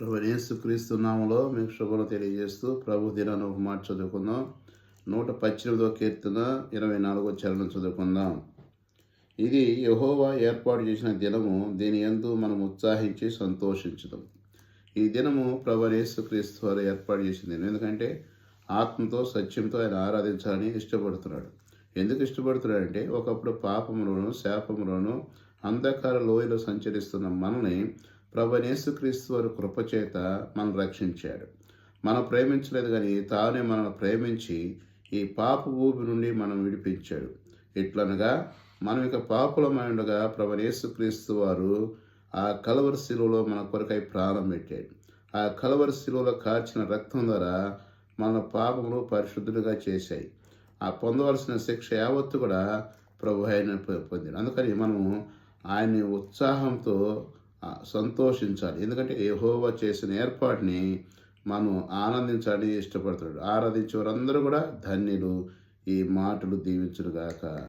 ప్రభు యేసుక్రీస్తు నామములో మీకు శుభను తెలియజేస్తూ ప్రభు దినాన్ని ఒక మాట చదువుకుందాం. నూట పద్దెనిమిదో కీర్తన ఇరవై నాలుగో చరణం చదువుకుందాం. ఇది యహోవా ఏర్పాటు చేసిన దినము దీని ఎందు మనం ఉత్సాహించి సంతోషించడం ఈ దినము ప్రభు యేసుక్రీస్తు వారు ఏర్పాటు చేసిన దినం. ఎందుకంటే ఆత్మతో సత్యంతో ఆయన ఆరాధించాలని ఇష్టపడుతున్నాడు. ఎందుకు ఇష్టపడుతున్నాడంటే ఒకప్పుడు పాపములోను శాపములోను అంధకార లోయలో సంచరిస్తున్న మనల్ని ప్రభు యేసుక్రీస్తు వారి కృపచేత మనం రక్షించాడు. మనం ప్రేమించలేదు కానీ తానే మనల్ని ప్రేమించి ఈ పాప ఊపి నుండి మనం విడిపించాడు. ఇట్లనగా మనం ఇక పాపులమై ఉండగా ప్రభు యేసుక్రీస్తు వారు ఆ కలవరి శిలువలో మన కొరకై ప్రాణం పెట్టాడు. ఆ కలవరి శిలువలో కార్చిన రక్తం ద్వారా మన పాపములు పరిశుద్ధులుగా చేశాయి. ఆ పొందవలసిన శిక్ష యావత్తు కూడా ప్రభు ఆయన పొందాడు. అందుకని మనము ఆయన్ని ఉత్సాహంతో సంతోషించాలి. ఎందుకంటే యహోవ చేసిన ఏర్పాటుని మనం ఆనందించాలని ఇష్టపడుతున్నాడు. ఆరాధించే వారందరూ కూడా ధన్యులు. ఈ మాటలు దీవించునుగాక.